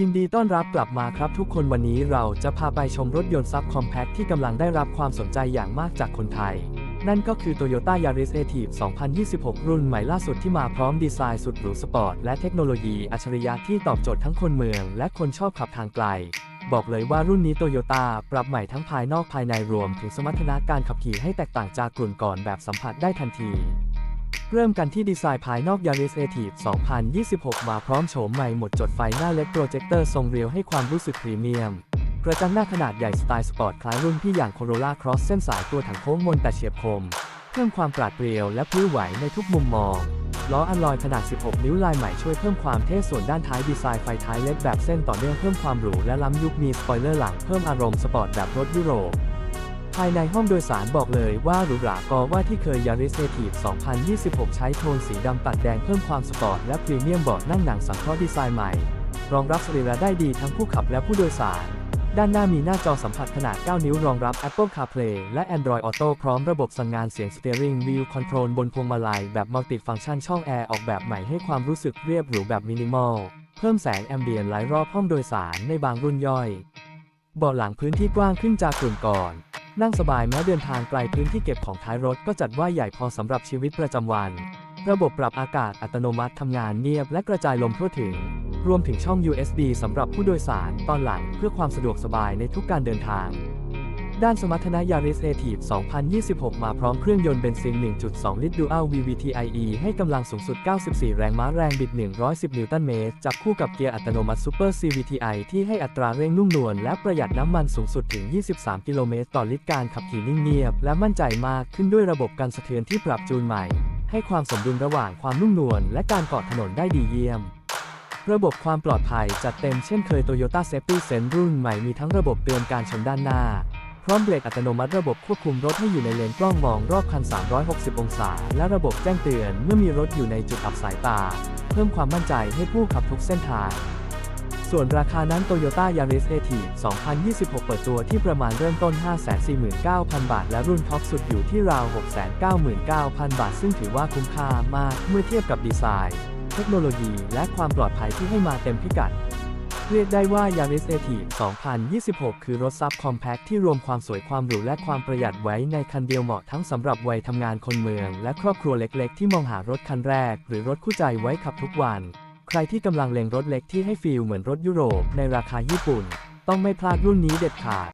ยินดีต้อนรับกลับมาครับทุกคนวันนี้เราจะพาไปชมรถยนต์ซับคอมแพคที่กำลังได้รับความสนใจอย่างมากจากคนไทย นั่นก็คือ Toyota Yaris a t i v 2026 รุ่นใหม่ล่าสุดที่มาพร้อมดีไซน์สุดหรูสปอร์ต และเทคโนโลยีอัจฉริยะที่ตอบโจทย์ทั้งคนเมือง และคนชอบขับทางไกล บอกเลยว่ารุ่นนี้โตโยต้าปรับใหม่ทั้งภายนอกภายในรวม ถึงสมรรถนะการขับขี่ให้แตกต่างจากกลุ่นก่อนแบบสัมผัสได้ทันที เริ่มกันที่ดีไซน์ภายนอก Yaris a t i v 2026 มาพร้อมโฉมใหม่หมดจดไฟหน้าเล็กโปรเจคเตอร์ทรงเรียวให้ความรู้สึกพรีเมียม กระจังหน้าขนาดใหญ่สไตล์สปอร์ตคล้ายรุ่นพี่อย่าง Corolla Cross เส้นสายตัวถังโค้งมนแต่เฉียบคม เพิ่มความปราดเปรียวและพลิ้วไหวในทุกมุมมอง ล้ออัลลอยขนาด 16 นิ้วลายใหม่ช่วยเพิ่มความเท่ส่วนด้านท้ายดีไซน์ไฟท้ายเล็กแบบเส้นต่อเนื่องเพิ่มความหรูและล้ำยุคมีสปอยเลอร์หลังเพิ่มอารมณ์สปอร์ตแบบรถยุโรป ภายในห้องโดยสารบอกเลยว่าหรูหรากอว่าที่เคย Yaris a t i v 2026 ใช้โทนสีดำตัดแดงเพิ่มความสปอร์ตและพรีเมียมเบาะนั่งหนังสังเคราะห์ดีไซน์ใหม่ รองรับสรีระได้ดีทั้งผู้ขับและผู้โดยสาร ด้านหน้ามีหน้าจอสัมผัสขนาด 9 นิ้วรองรับ Apple CarPlay และ Android Auto พร้อมระบบสั่งงานเสียง Steering Wheel Control บนพวงมาลัยแบบ Multi Function ช่องแอร์ออกแบบใหม่ให้ความรู้สึกเรียบหรูแบบมินิมอลเพิ่มแสงแอมเบียนหลายรอบห้องโดยสารในบางรุ่นย่อยเบาะหลังพื้นที่กว้างขึ้นจากกลุ่นก่อน นั่งสบายแม้เดินทางไกลพื้นที่เก็บของท้ายรถก็จัดว่าใหญ่พอสำหรับชีวิตประจำวัน ระบบปรับอากาศอัตโนมัติทำงานเงียบและกระจายลมทั่วถึง รวมถึงช่อง USB สำหรับผู้โดยสารตอนหลังเพื่อความสะดวกสบายในทุกการเดินทาง ด้านสมรรถนะ Yaris a t i v 2026 มาพร้อมเครื่องยนต์เบนซิน 1.2 ลิตร Dual VVT-IE ให้กำลังสูงสุด 94 แรงม้าแรงบิด 110 นิวตันเมตร จับคู่กับเกียร์อัตโนมัติ Super CVTi ที่ให้อัตราเร่งนุ่มนวลและประหยัดน้ำมันสูงสุดถึง 23 กิโลเมตรต่อลิตรการขับขี่นิ่งเงียบ และมั่นใจมากขึ้นด้วยระบบการสะเทือนที่ปรับจูนใหม่ ให้ความสมดุลระหว่างความนุ่มนวลและการเกาะถนนได้ดีเยี่ยมระบบความปลอดภัยจัดเต็มเช่นเคย Toyota Safety Sense รุ่นใหม่มีทั้งระบบเตือนการชนด้านหน้า พร้อมเบรกอัตโนมัติระบบควบคุมรถให้อยู่ในเลนกล้องมองรอบคัน 360 องศา และระบบแจ้งเตือนเมื่อมีรถอยู่ในจุดอับสายตา เพิ่มความมั่นใจให้ผู้ขับทุกเส้นทาง ส่วนราคานั้น Toyota Yaris a t i v 2026 เปิดตัวที่ประมาณเริ่มต้น 549,000 บาท และรุ่นท็อปสุดอยู่ที่ราว 699,000 บาท ซึ่งถือว่าคุ้มค่ามากเมื่อเทียบกับดีไซน์ เทคโนโลยี และความปลอดภัยที่ให้มาเต็มพิกัด เรียกได้ว่า Yaris a t i v 2026 คือรถซับคอมแพคที่รวมความสวยความหรูและความประหยัดไว้ในคันเดียวเหมาะทั้งสำหรับวัยทำงานคนเมือง และครอบครัวเล็กๆ ที่มองหารถคันแรก หรือรถคู่ใจไว้ขับทุกวัน ใครที่กำลังเล็งรถเล็กที่ให้ฟีลเหมือนรถยุโรปในราคาญี่ปุ่น ต้องไม่พลาดรุ่นนี้เด็ดขาด